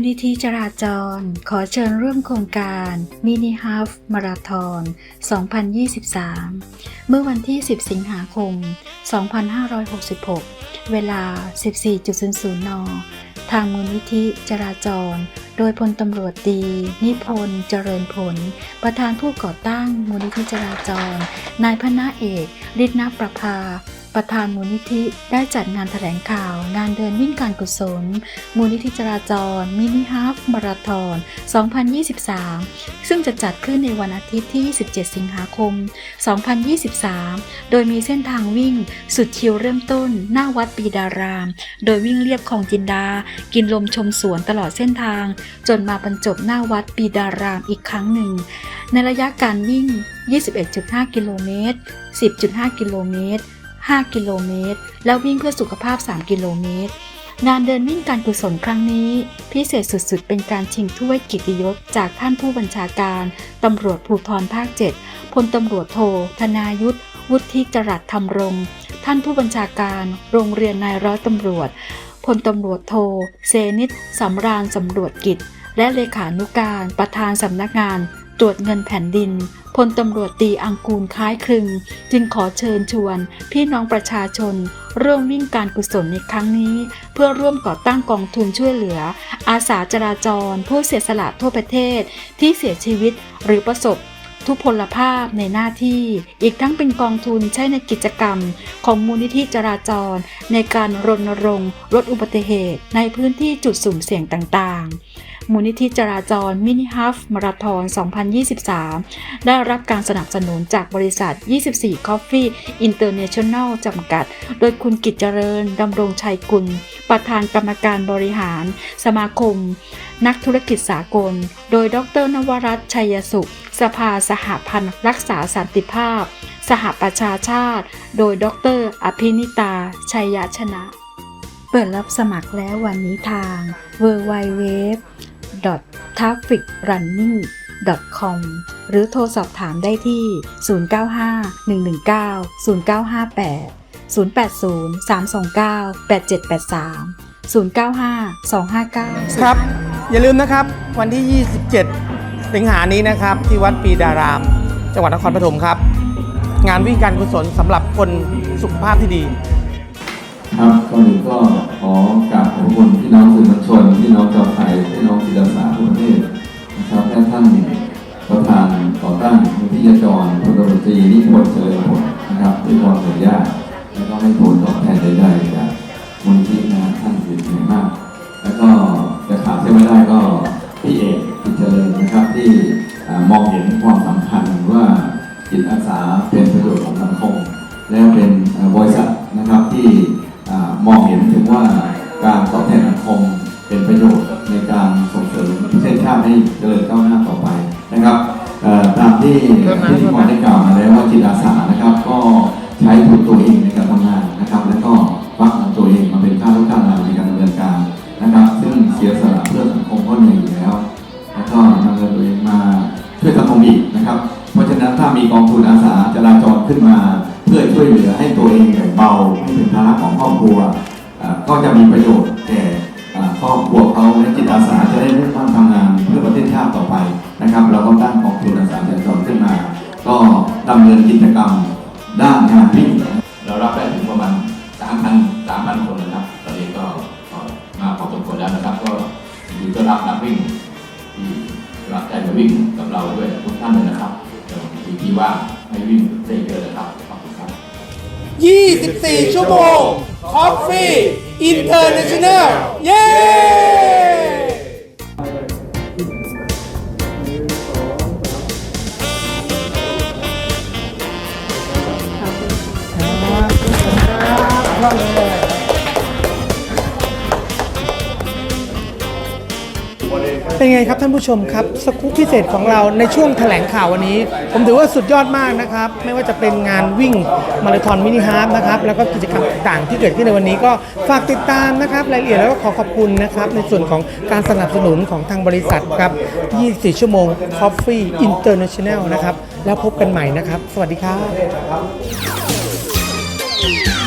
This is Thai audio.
มูลนิธิจราจร ขอเชิญร่วมโครงการมินิฮ a ฟมาราธอน 2023 เมื่อวันที่ 10 สิงหาคม 2566 เวลา 14.00 น ทางมูลนิธิจราจร โดยพลตำรวจตี นิพนธ์เจริญผล ประธานผู้ก่อตั้งมูลนิธิจราจร นายพนาเอกฤทธนประภา ประธานมูลนิธิได้จัดงานแถลงข่าว งานเดินวิ่งการกุศล มูลนิธิจราจร มินิฮาฟมาราธอน 2023 ซึ่งจะจัดขึ้นในวันอาทิตย์ที่ 27 สิงหาคม 2023 โดยมีเส้นทางวิ่งสุดคิวเริ่มต้น หน้าวัดปีดาราม โดยวิ่งเรียบคลองจินดา กินลมชมสวนตลอดเส้นทาง จนมาบรรจบหน้าวัดปีดารามอีกครั้งหนึ่ง ในระยะการวิ่ง 21.5 กิโลเมตร 10.5 กิโลเมตร 5 กิโลเมตร และวิ่งเพื่อสุขภาพ 3 กิโลเมตร งานเดินวิ่งการกุศลครั้งนี้ พิเศษสุดๆ เป็นการชิงถ้วยกิตติยศจากท่านผู้บัญชาการตำรวจภูธรภาค 7พลตำรวจโท ธนายุทธวุฒิจรัสธรรมรงท่านผู้บัญชาการ โรงเรียนนายร้อยตำรวจพลตำรวจโท เซนิตสำราญสำรวจกิจ และเลขานุการประธานสำนักงาน ตรวจเงินแผ่นดินพลตำรวจตีอังกูลคล้ายคลึง จึงขอเชิญชวน พี่น้องประชาชน ร่วมวิ่งการกุศลในครั้งนี้ เพื่อร่วมก่อตั้งกองทุนช่วยเหลือ อาสาจราจร ผู้เสียสละทั่วประเทศ ที่เสียชีวิตหรือประสบทุพพลภาพในหน้าที่ อีกทั้งเป็นกองทุนใช้ในกิจกรรม ของมูลนิธิจราจร ในการรณรงค์ลดอุบัติเหตุ ในพื้นที่จุดสุ่มเสี่ยงต่างๆ มูลนิธิจราจรมินิฮัฟมาราธอน 2023 ได้รับการสนับสนุนจากบริษัท 24 Coffee International จำกัด โดยคุณกิจเจริญดำรงชัยกุล ประธานกรรมการบริหาร สมาคม นักธุรกิจสากล โดยดรนวรัตชัยสุข สภาสหพันธ์รักษาสันติภาพ สหประชาชาติ โดยดรอภินิตา ชัยชนะเปิดรับสมัครแล้ววันนี้ทาง w w w t a f f i c r u n n i n g com หรือโทรสอบถามได้ที่ 095 119 0958 080 329 8783 095 259 ครับ อย่าลืมนะครับ วันที่ 27 สิงหานี้นะครับ ที่วัดปีดาราม จังหวัดนครปฐมครับ งานวิ่งการกุศลสำหรับคนสุขภาพที่ดี ครับก่อนอื่นก็ขอกราบขอบคุณพี่น้องสื่อมวลชนพี่น้องชาวไทยพี่น้องจิตอาสาทั่วประเทศนะครับและท่านประธานก่อตั้งมูลที่ยจรพลตำรวจตรีนิพนธ์เจริญผลนะครับด้วยความเสียยากแล้วก็ให้ผลตอบแทนใดๆจากมูลนิธินะท่านเป็นอย่างมาก แล้วก็จะขาดเสียไม่ได้ก็พี่เอกกิจเจริญนะครับที่มองเห็นความสำคัญว่าจิตอาสาเป็นประโยชน์ของสังคมและเป็นบริษัทนะครับที่ มองเห็นถึงว่าการตอบแทนสังคมเป็นประโยชน์ในการส่งเสริมประเทศชาติให้เจริญก้าวหน้าต่อไปนะครับตามที่ที่ที่หมอได้กล่าวมาแล้วว่าจิตอาสานะครับ ก็ใช้ทุนตัวเองในการทำงานนะครับ แล้วก็วักเงินตัวเองมาเป็นค่าราชการงานในการดำเนินการนะครับ ซึ่งเสียสละเพื่อสังคมก็เหนื่อยอยู่แล้ว แล้วก็นำเงินตัวเองมาช่วยสังคมอีกนะครับ เพราะฉะนั้นถ้ามีกองทุนอาสาจราจรขึ้นมา ช่วยเหลือให้ตัวเองแบ่งเบาไม่เป็นภาระของครอบครัวก็จะมีประโยชน์แก่ครอบครัวเขาและจิตอาสาจะได้มุ่มั่นทำงานเพื่อประเทศชาติต่อไปนะครับ เราก็ตั้งกองทุนอาสาจราจรขึ้นมา ก็ดำเนินกิจกรรมด้านงานวิ่งเรารับได้ถึงประมาณสามพันสามพันคนนะครับ ตอนนี้ก็มาพอสมควรแล้วนะครับ ก็ยินดีต้อนรับนักวิ่งที่รับใจมาวิ่งกับเราด้วยทุกท่านเลยนะครับมีที่ว่างให้วิ่งได้เยอะนะครับ 24 ชั่วโมง คอฟฟี่ อินเตอร์เนชั่นแนล เย้ เป็นไงครับท่านผู้ชมครับสกู๊ปพิเศษของเราในช่วงแถลงข่าววันนี้ ผมถือว่าสุดยอดมากนะครับ ไม่ว่าจะเป็นงานวิ่งมาราธอนมินิฮาร์ฟนะครับแล้วก็กิจกรรมต่างๆที่เกิดขึ้นในวันนี้ก็ฝากติดตามนะครับรายละเอียดแล้วก็ขอขอบคุณนะครับในส่วนของการสนับสนุนของทางบริษัทครับ 24 ชั่วโมง Coffee International นะครับแล้วพบกันใหม่นะครับ สวัสดีครับ